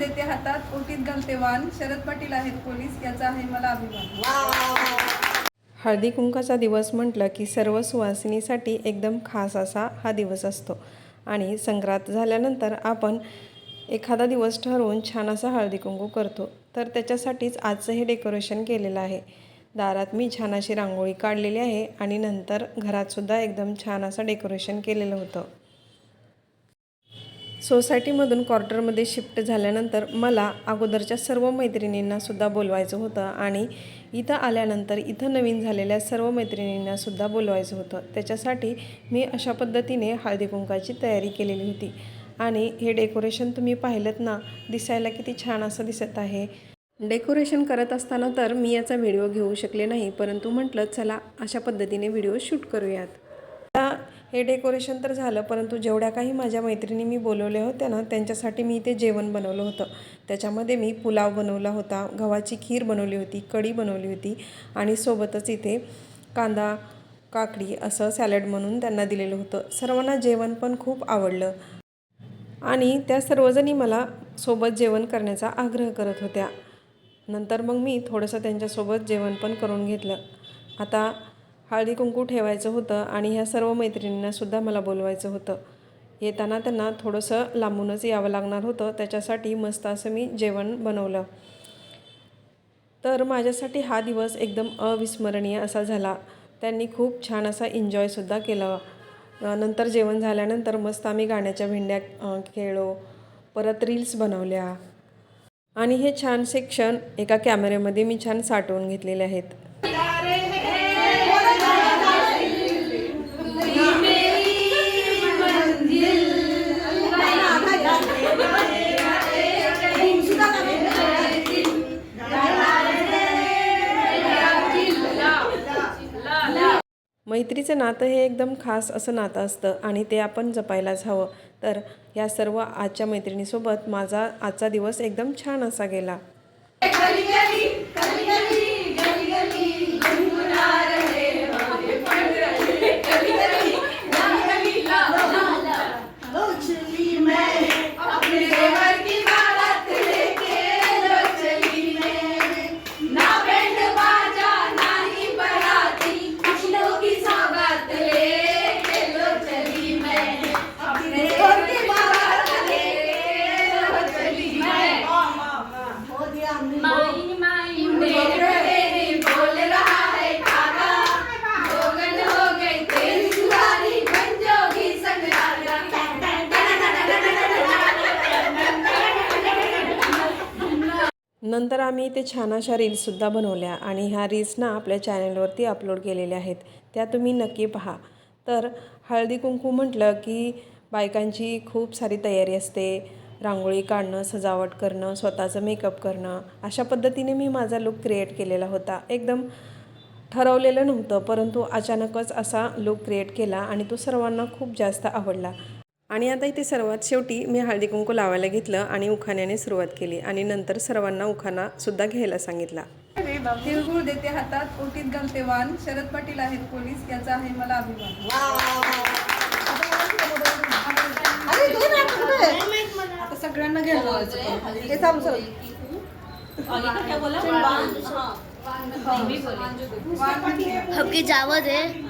देते हातात ओटीत घालते वान. शरद पाटील आहेत पोलीस याचा आहे मला अभिमान. हळदी कुंकाचा दिवस म्हटलं की सर्व सुवासिनीसाठी एकदम खास असा हा दिवस असतो. आणि संक्रांत झाल्यानंतर आपण एखादा दिवस ठरवून छान असा हळदी कुंकू करतो. तर त्याच्यासाठीच आजचं हे डेकोरेशन केलेलं आहे. दारात मी छान अशी रांगोळी काढलेली आहे आणि नंतर घरातसुद्धा एकदम छान असं डेकोरेशन केलेलं होतं. सोसायटीमधून क्वार्टरमध्ये शिफ्ट झाल्यानंतर मला अगोदरच्या सर्व मैत्रिणींनासुद्धा बोलवायचं होतं आणि इथं आल्यानंतर इथं नवीन झालेल्या सर्व मैत्रिणींनासुद्धा बोलवायचं होतं. त्याच्यासाठी मी अशा पद्धतीने हळदी कुंकाची तयारी केलेली होती. आणि हे डेकोरेशन तुम्ही पाहिलं ना दिसायला किती छान असं दिसत आहे. डेकोरेशन करत असताना तर मी याचा व्हिडिओ घेऊ शकले नाही परंतु म्हटलं चला अशा पद्धतीने व्हिडिओ शूट करूयात. हे डेकोरेशन तर झालं परंतु जेवढ्या काही माझ्या मैत्रिणी मी बोलवल्या होत्या ना त्यांच्यासाठी मी इथे जेवण बनवलं होतं. त्याच्यामध्ये मी पुलाव बनवला होता गव्हाची खीर बनवली होती कढी बनवली होती आणि सोबतच इथे कांदा काकडी असं सॅलड म्हणून त्यांना दिलेलं होतं. सर्वांना जेवण पण खूप आवडलं. आणि त्या सर्वजणी मला सोबत जेवण करण्याचा आग्रह करत होत्या. नंतर मग मी थोडंसं त्यांच्यासोबत जेवण पण करून घेतलं. आता हळदी कुंकू ठेवायचं होतं आणि ह्या सर्व मैत्रिणींनासुद्धा मला बोलवायचं होतं. येताना त्यांना थोडंसं लांबूनच यावं लागणार होतं. त्याच्यासाठी मस्त असं मी जेवण बनवलं. तर माझ्यासाठी हा दिवस एकदम अविस्मरणीय असा झाला. त्यांनी खूप छान असा एन्जॉयसुद्धा केला. नंतर जेवण झाल्यानंतर मस्त आम्ही गाण्याच्या भेंड्या खेळलो. परत रील्स बनवल्या. आणि हे छानसे क्षण एका कॅमेऱ्यामध्ये मी छान साठवून घेतलेले आहेत. मैत्रीचं नातं हे एकदम खास असं नातं असतं आणि ते आपण जपायलाच हवं. तर या सर्व आजच्या मैत्रिणीसोबत माझा आजचा दिवस एकदम छान असा गेला. नंतर आम्ही ते छान अशा रील्ससुद्धा बनवल्या आणि ह्या रील्स ना आपल्या चॅनलवरती अपलोड केलेल्या आहेत. त्या तुम्ही नक्की पहा. तर हळदी कुंकू म्हटलं की बायकांची खूप सारी तयारी असते. रांगोळी काढणं सजावट करणं स्वतःचं मेकअप करणं अशा पद्धतीने मी माझा लुक क्रिएट केलेला होता. एकदम ठरवलेलं नव्हतं परंतु अचानकच असा लुक क्रिएट केला आणि तो सर्वांना खूप जास्त आवडला. आणि आता इथे सर्वात शेवटी मी हळदी कुंकू लावायला घेतलं आणि उखाण्याने सुरुवात केली आणि नंतर सर्वांना उखाणा सुद्धा घ्यायला सांगितला. तिळगुळ देते हातात ओटीत घालते वाण. शरद पाटील आहेत पोलीस याचा आहे मला अभिमान. आता सगळ्यांना घ्यायला हे जावं दे.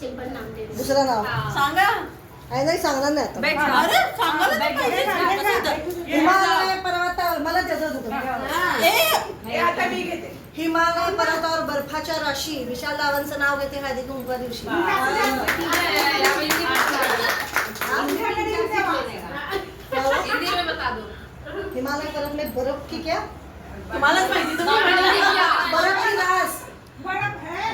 हे दुसरं नाव. सांगा. आहे नाही सांगणार नाही आता. अरे सांगायला हिमालय पर्वतावर मला त्याचं होतं हिमालय. पर्वतावर बर्फाच्या राशी विशाल दावांचं नाव घेते हळदी कुंकवा दिवशी. हिंदी में बता दो हिमालय पर्वत में बर्फ की क्या? तुम्हालाच माहिती तुम्ही बर्फ की रास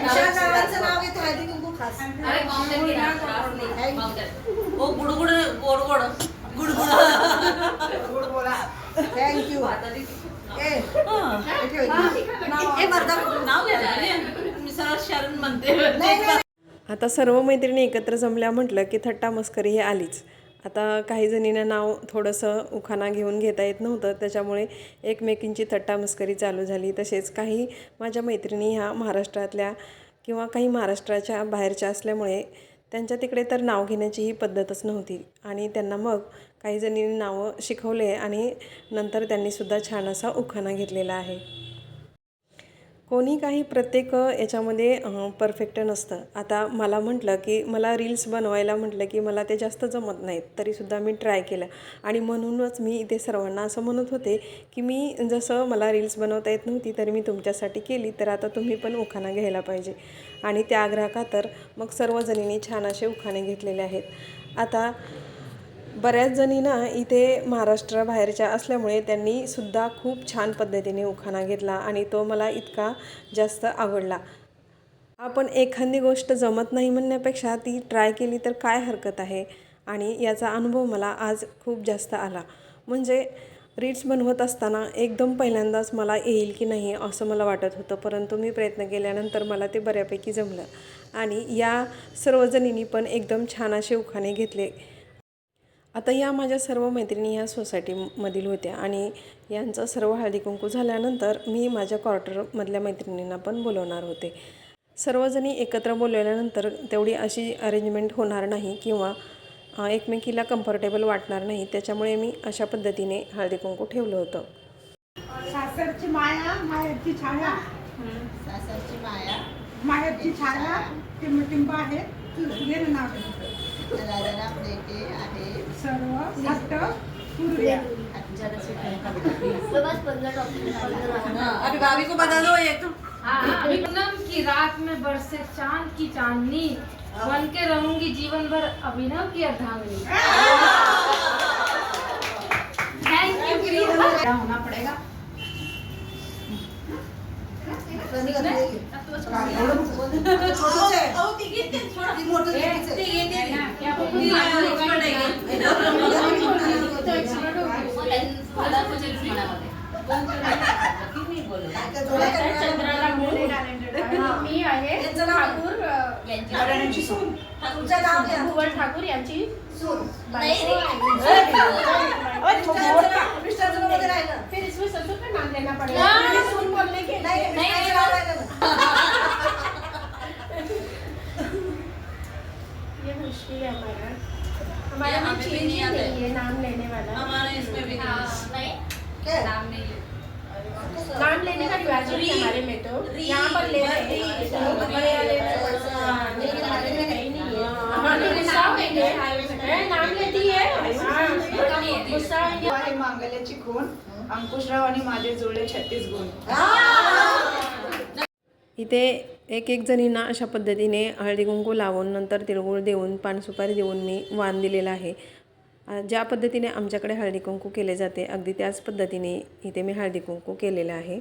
विशाल दावांचं नाव घेते हळदी कुंकू खास. अरे माउंटेन की नाम खास. नहीं माउंटेन ओ गुडगुड गोड गोड. गुडगुड थँक्यू आता सर्व मैत्रिणी एकत्र जमल्या म्हटलं की थट्टा मस्करी ही आलीच. आता काही जणींना नाव थोडंसं उखाणा घेऊन घेता येत नव्हतं त्याच्यामुळे एकमेकींची थट्टामस्करी चालू झाली. तसेच काही माझ्या मैत्रिणी ह्या महाराष्ट्रातल्या किंवा काही महाराष्ट्राच्या बाहेरच्या असल्यामुळे त्यांच्या तिकडे तर नाव घेण्याची ही पद्धतच नव्हती. आणि त्यांना मग काही जणींनी नावं शिकवले आणि नंतर त्यांनीसुद्धा छान असा उखाणा घेतलेला आहे. कोणी काही प्रत्येक याच्यामध्ये परफेक्ट नसतं. आता मला म्हटलं की मला रील्स बनवायला म्हटलं की मला ते जास्त जमत नाहीत. तरीसुद्धा मी ट्राय केलं. आणि म्हणूनच मी इथे सर्वांना असं म्हणत होते की मी जसं मला रील्स बनवता येत नव्हती तरी मी तुमच्यासाठी केली. तर आता तुम्ही पण उखाणा घ्यायला पाहिजे. आणि त्या आग्रहा तर मग सर्वजणींनी छान असे उखाणे घेतलेले आहेत. आता बऱ्याच जणींना इथे महाराष्ट्र बाहेरच्या असल्यामुळे त्यांनी सुद्धा खूप छान पद्धतीने उखाणा घेतला आणि तो मला इतका जास्त आवडला. आपण एखादी गोष्ट जमत नाही म्हणण्यापेक्षा ती ट्राय केली तर काय हरकत आहे? आणि याचा अनुभव मला आज खूप जास्त आला. म्हणजे रील्स बनवत असताना एकदम पहिल्यांदाच मला येईल की नाही असं मला वाटत होतं परंतु मी प्रयत्न केल्यानंतर मला ते बऱ्यापैकी जमलं. आणि या सर्वजणींनी पण एकदम छान असे उखाणे घेतले. आता या माझ्या सर्व मैत्रिणी ह्या सोसायटीमधील होत्या आणि यांचं सर्व हळदी कुंकू झाल्यानंतर मी माझ्या क्वार्टरमधल्या मैत्रिणींना पण बोलवणार होते. सर्वजणी एकत्र बोलवल्यानंतर तेवढी अशी अरेंजमेंट होणार नाही किंवा एकमेकीला कम्फर्टेबल वाटणार नाही त्याच्यामुळे मी अशा पद्धतीने हळदी कुंकू ठेवलं होतं. सासरची माया माहेरची छाया. सासरची माया. माहेरची छाया टिंब आहे तुझे नाव आहे. अभी भाभी को बता दो हाँ, पूनम की रात में बरसे चाँद की चांदनी बन के रहूँगी जीवन भर अभिनव की अर्धांगिनी थैंक यू होना पड़ेगा मी आहे ठाकूर भुवन ठाकूर यांची मिस्टरचं वगैरे राहिलं फिर इसमें ससुर का नाम लेना पड़ेगा सुन बोलने के नाही मिस्टरचं नाव राहिलं ना. ये मुश्किल है हमारा हमारा में चेंज ही नहीं है नाम लेने वाला हमारे इसमें भी काय? नाम लेने का रिवाज नहीं है हमारे में तो यहाँ पर ले रहे हैं हमारे यहाँ ले रहे हैं हाँ, लेकिन हमारे में है ही नहीं है हमारे गुस्सा होंगे हैं, नाम लेती है हाँ, गुस्सा होंगे आहे मांगल्याची खून अंकुशराव आणि माझे छत्तीस गुण. इथे एक एक जणींना अशा पद्धतीने हळदी कुंकू लावून नंतर तिळगुळ देऊन पानसुपारी देऊन मी वाण दिलेला आहे. ज्या पद्धतीने आमच्याकडे हळदी कुंकू केले जाते अगदी त्याच पद्धतीने इथे मी हळदी कुंकू केलेलं आहे.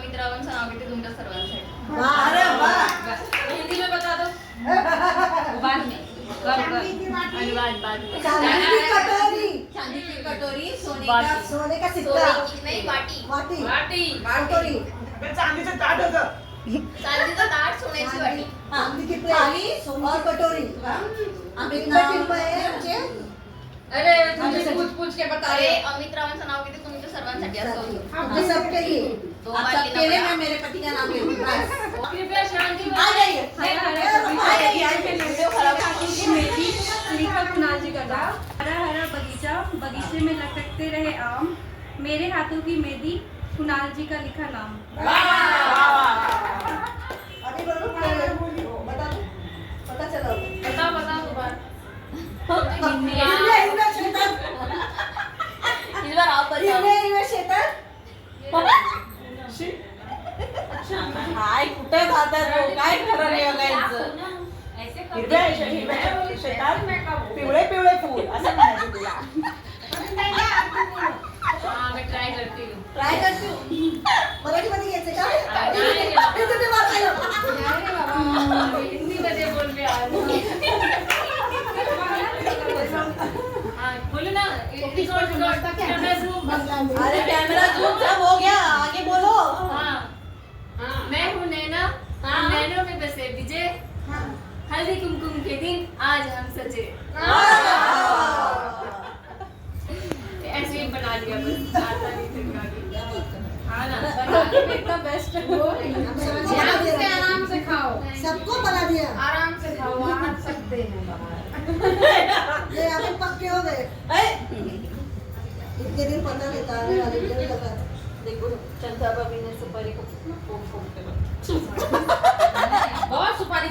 अमित रावांचं नाव घेते तुमच्या सर्वांसाठी. वा, अरे वा. हिंदी में बता दो बाद में कर कर अरे बाद बाद में चांदी की कटोरी. चांदी की कटोरी सोने वाटी. का सोने का सिक्का. सोने की नाही वाटी. वाटी. वाटी. कटोरी. चांदीचं ताट होतं. चांदीचं ताट सोन्याची वाटी. चांदी की प्लेट. और कटोरी. अमित आमचे. अरे तुमसे पूछ पूछ के बता अरे रहे अमित रावांचं नाव घेते तुमच्या सर्वांसाठी असं होतं. हमने सबके अच्छा, मेरे पति का नाम हरा हरा बगीचा बगीचे में लटकते रहे आम। मेरे हाथों की मेहदी कुणाल जी का लिखा नाम। पता चला बता बता बार आप काय कुठे जातात तो? काय खरं नाही बघायचं हिरव्या हिरव्या शेतात पिवळे पिवळे फूल असं म्हणायचं तुला. हाँ मैं ट्राई करती. हूँ ट्राय करते? मराठीमध्ये घ्यायचे का. हे बोल हाँ ना. अरे कॅमेरा झूम हो गया. आगे नैना हम में बसे विजय। हल्दी कुमकुम के दिन आज हम सजे। ऐसे ही बना लिया बस आता नहीं फिर आगे हाँ ना बेस्ट आराम से आराम से खाओ। सबको बना दिया। आराम से खाओ आ सकते हैं बाहर। ये अभी पक्के हो गए। इतने दिन पता नहीं था लगा देखो चंदा बाबी ने सुपारी को फूक फूक के सुपारी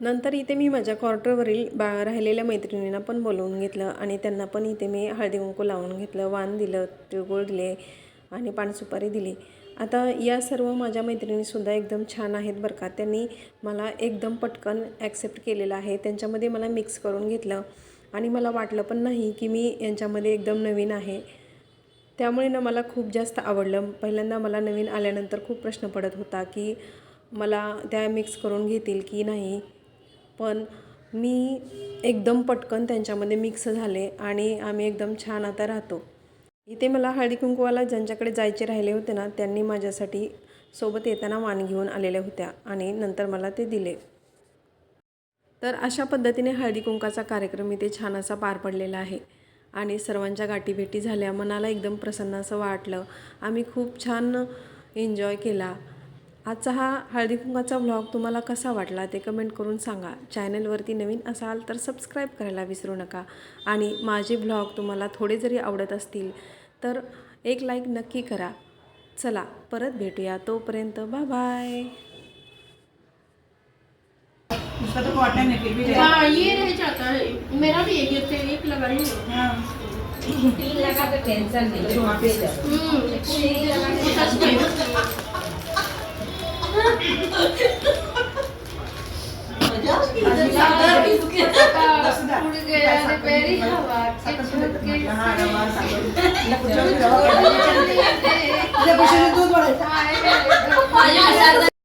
नंतर इथे मी माझ्या क्वार्टरवरील बा राहिलेल्या मैत्रिणींना पण बोलवून घेतलं आणि त्यांना पण इथे मी हळदी कुंकू लावून घेतलं वाण दिलं तिळगुळ दिले आणि पानसुपारी दिली. आता या सर्व माझ्या मैत्रिणीसुद्धा एकदम छान आहेत बरं का. त्यांनी मला एकदम पटकन ॲक्सेप्ट केलेलं आहे. त्यांच्यामध्ये मला मिक्स करून घेतलं आणि मला वाटलं पण नाही की मी यांच्यामध्ये एकदम नवीन आहे. त्यामुळे ना मला खूप जास्त आवडलं. पहिल्यांदा मला नवीन आल्यानंतर खूप प्रश्न पडत होता की मला त्या मिक्स करून घेतील की नाही. पण मी एकदम पटकन त्यांच्यामध्ये मिक्स झाले आणि आम्ही एकदम छान आता राहतो. इथे मला हळदी कुंकवाला ज्यांच्याकडे जायचे राहिले होते ना त्यांनी माझ्यासाठी सोबत येताना वाण घेऊन आलेल्या होत्या आणि नंतर मला ते दिले. तर अशा पद्धतीने हळदी कुंकाचा कार्यक्रम इथे छान असा पार पडलेला आहे. आणि सर्वांच्या गाठीभेटी झाल्या. मनाला एकदम प्रसन्न असं वाटलं. आम्ही खूप छान एन्जॉय केला. आजचा हा हळदी कुंकाचा व्लॉग तुम्हाला कसा वाटला ते कमेंट करून सांगा. चॅनलवरती नवीन असाल तर सबस्क्राईब करायला विसरू नका. आणि माझे व्लॉग तुम्हाला थोडे जरी आवडत असतील तर एक लाईक नक्की करा. चला परत भेटूया. तोपर्यंत बाय बाय उसका तो कॉटन है फिर भी ले हाँ ये रह जाता है। मेरा भी एक गिफ्ट है एक लगाई हूँ। हाँ, तीन लगा तो टेंशन नहीं तो वहाँ पे से। हम्म, सच में दसदा. उड़ गया रे पैरी हवा के साखर सुद्धा झोंके म्हटलं, हा, रवा, साखर. से हिला पुढच्या वेळी रवा पाहिजे. तुझ्या पिशवीत दूध वाढायचं आए मेरे माझ्या